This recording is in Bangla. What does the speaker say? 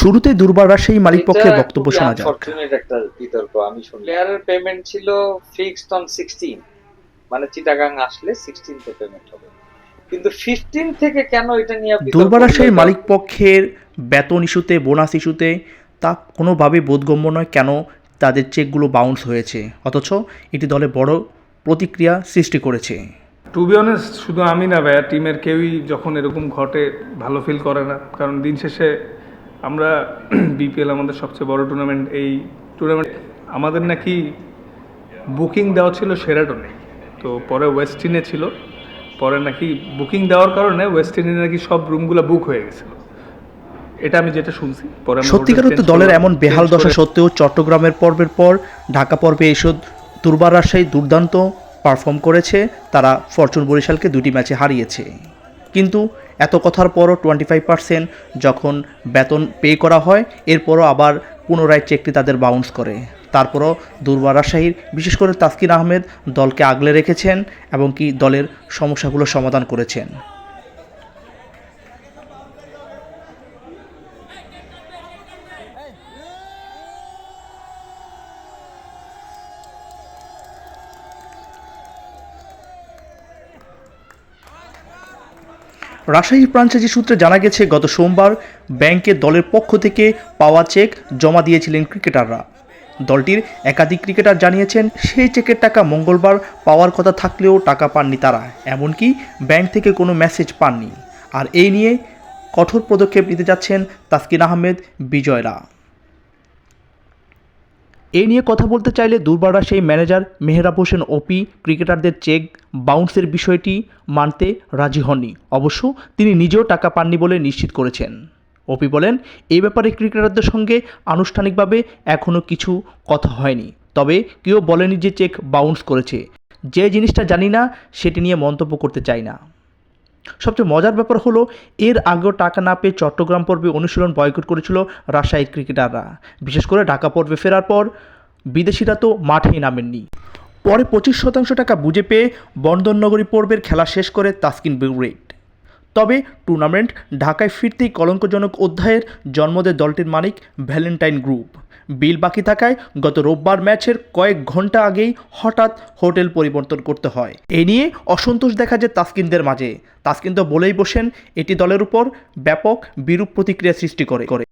শুরুতে দুর্বার রাজশাহী মালিক পক্ষের বক্তব্য শোনা যাক unfortunate একটা বিতর্ক আমি শুনলাম প্লেয়ারের পেমেন্ট ছিল ফিক্সড অন সিক্সটিন মানে চিটাগাং আসলে সিক্সটিন তে পেমেন্ট হবে। কিন্তু ফিফটিন থেকে কেন এটা নিয়ে বিতর্ক দুর্বার রাজশাহীর হলো? মালিক পক্ষের বেতন ইস্যুতে বোনাস ইস্যুতে তা কোনোভাবেই বোধগম্য নয় কেন তাদের চেকগুলো বাউন্স হয়েছে। অথচ এটি দলে বড় প্রতিক্রিয়া সৃষ্টি করেছে। টু বি অনেস্ট শুধু আমি না ভাইয়া টিমের কেউই যখন এরকম ঘটে ভালো ফিল করে না। কারণ দিন শেষে আমরা বিপিএল আমাদের সবচেয়ে বড় টুর্নামেন্ট এই টুর্নামেন্ট আমাদের নাকি বুকিং দেওয়া ছিল সেরাটনে তো পরে ওয়েস্ট ওয়েস্টিনে ছিল। পরে নাকি বুকিং দেওয়ার কারণে ওয়েস্ট ওয়েস্টিনে নাকি সব রুমগুলো বুক হয়ে গেছিল। এটা আমি যেটা শুনছি পরে সত্যিকার অর্থে দলের এমন বেহাল দশা সত্ত্বেও চট্টগ্রামের পর্বের পর ঢাকা পর্বে এসে দুর্বার রাজশাহী দুর্দান্ত পারফর্ম করেছে। তারা ফরচুন বরিশালকে দুটি ম্যাচে হারিয়েছে। কিন্তু এত কথার পরও টোয়েন্টি ফাইভ পার্সেন্ট যখন বেতন পে করা হয়, এরপরও আবার পুনরায় চেকটি তাদের বাউন্স করে। তারপরও দুর্বার রাজশাহীর বিশেষ করে তাসকিন আহমেদ দলকে আগলে রেখেছেন এবং কি দলের সমস্যাগুলো সমাধান করেছেন। রাজশাহী ফ্রাঞ্চাইজি সূত্রে জানা গেছে, গত সোমবার ব্যাংকে দলের পক্ষ থেকে পাওয়া চেক জমা দিয়েছিলেন ক্রিকেটাররা। দলটির একাধিক ক্রিকেটার জানিয়েছেন, সেই চেকের টাকা মঙ্গলবার পাওয়ার কথা থাকলেও টাকা পাননি তারা, এমনকি ব্যাংক থেকে কোনো মেসেজ পাননি। আর এই নিয়ে কঠোর পদক্ষেপ নিতে যাচ্ছেন তাসকিন আহমেদ, বিজয়রা। এই নিয়ে কথা বলতে চাইলে দুর্বারা সেই ম্যানেজার মেহরাব হোসেন ওপি, ক্রিকেটারদের চেক, বাউন্সের বিষয়টি মানতে রাজি হননি। অবশ্য তিনি নিজেও টাকা পাননি বলে নিশ্চিত করেছেন। ওপি বলেন এই ব্যাপারে ক্রিকেটারদের সঙ্গে আনুষ্ঠানিকভাবে এখনও কিছু কথা হয়নি। তবে কেউ বলেনি যে চেক বাউন্স করেছে। যে জিনিসটা জানি না, সেটি নিয়ে মন্তব্য করতে চাই না। সবচেয়ে মজার ব্যাপার হলো, এর আগেও টাকা না পেয়ে চট্টগ্রাম পর্বে অনুশীলন বয়কট করেছিল রাজশাহীর ক্রিকেটাররা বিশেষ করে ঢাকা পর্বে ফেরার পর, বিদেশিরা তো মাঠেই নামেননি। পরে পঁচিশ শতাংশ টাকা বুঝে পেয়ে বন্দরনগরী পর্বের খেলা শেষ করে তাসকিন বিগ্রেড তবে টুর্নামেন্ট ঢাকায় ফিরতেই কলঙ্কজনক অধ্যায়ের জন্ম দেয় দলটির মালিক ভ্যালেন্টাইন গ্রুপ। বিল বাকি থাকায় গত রোববার ম্যাচের কয়েক ঘণ্টা আগেই হঠাৎ হোটেল পরিবর্তন করতে হয়। এ নিয়ে অসন্তোষ দেখা যায় তাসকিনদের মাঝে। তাসকিন তো বলেই বসেন, এটি দলের উপর ব্যাপক বিরূপ প্রতিক্রিয়া সৃষ্টি করে করে।